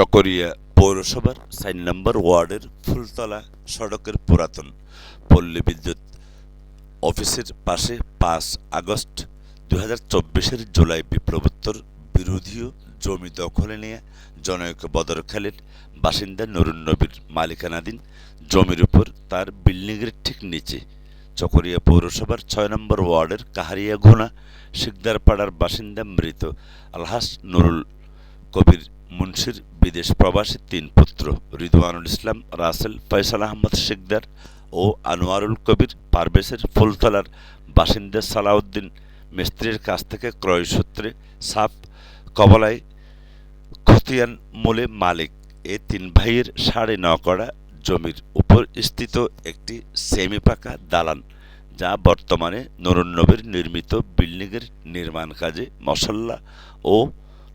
চকরিয়া পৌরসভার সাইন নম্বর ওয়ার্ডের ফুলতলা সড়কের পুরাতন পল্লী বিদ্যুৎ অফিসের পাশে পাঁচ আগস্ট দু হাজার চব্বিশের জুলাই বিপ্লবোত্তর বিরোধীয় জমি দখলে নিয়ে জনৈক বদরখালীর বাসিন্দা নুরুন্নবীর মালিকানাধীন জমির উপর তার বিল্ডিংয়ের ঠিক নিচে চকরিয়া পৌরসভার ছয় নম্বর ওয়ার্ডের কাহারিয়া ঘোনা, শিকদারপাড়ার বাসিন্দা মৃত আলহাস নুরুল কবির মুন্সির বিদেশ প্রবাসী তিন পুত্র, রিদওয়ানুল ইসলাম, রাসেল, ফয়সাল আহমদ শিকদার ও আনোয়ারুল কবির পারভেজের ফুলতলার বাসিন্দা সালাউদ্দিন। মিস্ত্রির কাছ থেকে ক্রয় সূত্রে সাফ কবলায় খতিয়ান মোলে মালিক। এ তিন ভাইয়ের সাড়ে ন করা জমির উপর স্থিত একটি সেমি পাকা দালান, যা বর্তমানে নরুন্নবীর নির্মিত বিল্ডিংয়ের নির্মাণ কাজে মশল্লা ও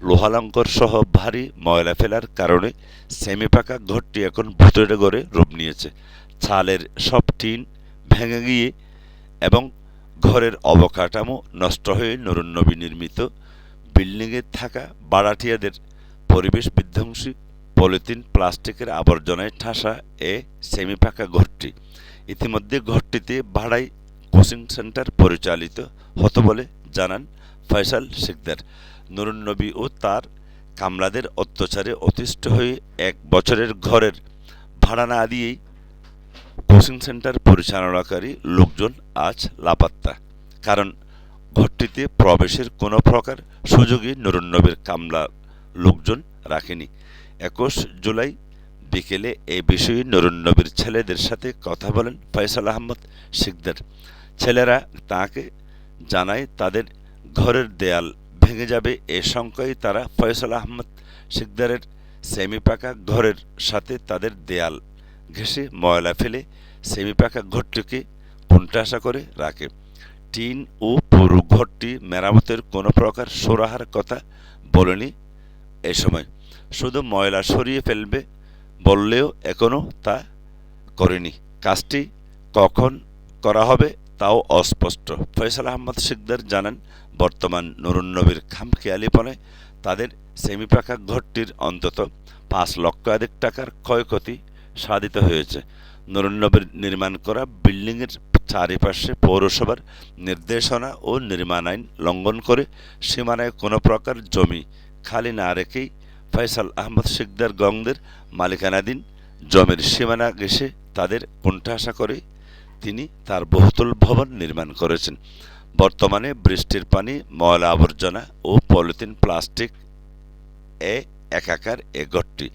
লোহালঙ্কর সহ ভারী ময়লা ফেলার কারণে সেমি পাকা ঘরটি এখন ভুতুড়ে গড়ে রূপ নিয়েছে। ছালের সব টিন ভেঙে গিয়ে এবং ঘরের অবকাঠামো নষ্ট হয়ে নরুন্নবী নির্মিত বিল্ডিংয়ে থাকা বাড়াটিয়াদের পরিবেশ বিধ্বংসী পলিথিন, প্লাস্টিকের আবর্জনায় ঠাসা এ সেমি পাকা ঘরটি। ইতিমধ্যে ঘরটিতে ভাড়াই কোচিং সেন্টার পরিচালিত হতো বলে জানান ফয়সাল শিকদার। নুরুন্নবী ও তার কামলাদের অত্যাচারে অতিষ্ঠ হয়ে এক বছরের ঘরের ভাড়া না দিয়েই কোচিং সেন্টার পরিচালনাকারী লোকজন আজ লাপাত্তা। কারণ ঘরটিতে প্রবেশের কোনো প্রকার সুযোগই নুরুন্নবীর কামলা লোকজন রাখেনি। একুশ জুলাই বিকেলে এ বিষয়ে নুরুন্নবীর ছেলেদের সাথে কথা বলেন ফয়সাল আহমদ শিকদার। ছেলেরা তাকে জানায়, তাদের ঘরের দেয়াল ভেঙে যাবে এ শঙ্কায় তারা ফয়সাল আহমদ শিকদারের সেমি পাকা ঘরের সাথে তাদের দেয়াল ঘেঁষে ময়লা ফেলে সেমি পাকা ঘরটিকে কোণঠাসা করে রাখে। টিন ও পুরু ঘরটি মেরামতের কোনো প্রকার সোরাহার কথা বলেনি এ সময়। শুধু ময়লা সরিয়ে ফেলবে বললেও এখনও তা করেনি। কাজটি কখন করা হবে তাও অস্পষ্ট। ফয়সাল আহমদ শিকদার জানান বর্তমান নুরুন্নবীর খামখেয়ালিপনে তাদের সেমি পাকা ঘরটির অন্তত পাঁচ লক্ষ আধিক টাকার ক্ষয়ক্ষতি সাধিত হয়েছে। নুরুন্নবীর নির্মাণ করা বিল্ডিংয়ের চারিপাশে পৌরসভার নির্দেশনা ও নির্মাণ আইন লঙ্ঘন করে সীমানায় কোনো প্রকার জমি খালি না রেখেই ফয়সাল আহমদ শিকদার গংদের মালিকানাধীন জমির সীমানা ঘেঁষে তাদের কোণঠাসা করে তিনি তার বহুতল ভবন নির্মাণ করেছেন। বর্তমানে বৃষ্টির পানি, ময়লা আবর্জনা ও পলিথিন, প্লাস্টিক এ একাকার এ ঘরটি।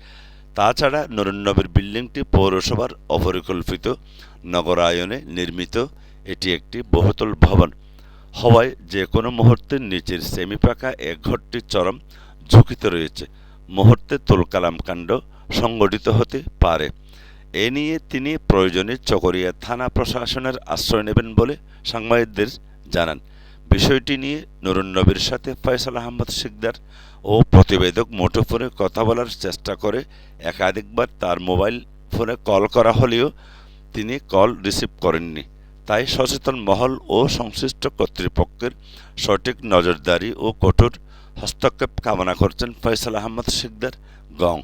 তাছাড়া নুরুন্নবীর বিল্ডিংটি পৌরসভার অপরিকল্পিত, নগরায়নে নির্মিত। এটি একটি বহুতল ভবন। হওয়ায় যে কোনো মুহূর্তে নিচের সেমি পাকা এ ঘরটি চরম ঝুঁকিতে রয়েছে। মুহূর্তে তুলকালাম কাণ্ড সংগঠিত হতে পারে। এ নিয়ে তিনি প্রয়োজনে চকরিয়া থানা প্রশাসনের আশ্রয় নেবেন বলে সাংবাদিকদের জানান। বিষয়টি নিয়ে নুরুন্নবীর সাথে ফয়সাল আহমদ শিকদার ও প্রতিবেদক মুঠোফোনে কথা বলার চেষ্টা করে একাধিকবার তার মোবাইল ফোনে কল করা হলেও তিনি কল রিসিভ করেননি। তাই সচেতন মহল ও সংশ্লিষ্ট কর্তৃপক্ষের সঠিক নজরদারি ও কঠোর হস্তক্ষেপ কামনা করছেন ফয়সাল আহমদ শিকদার গং।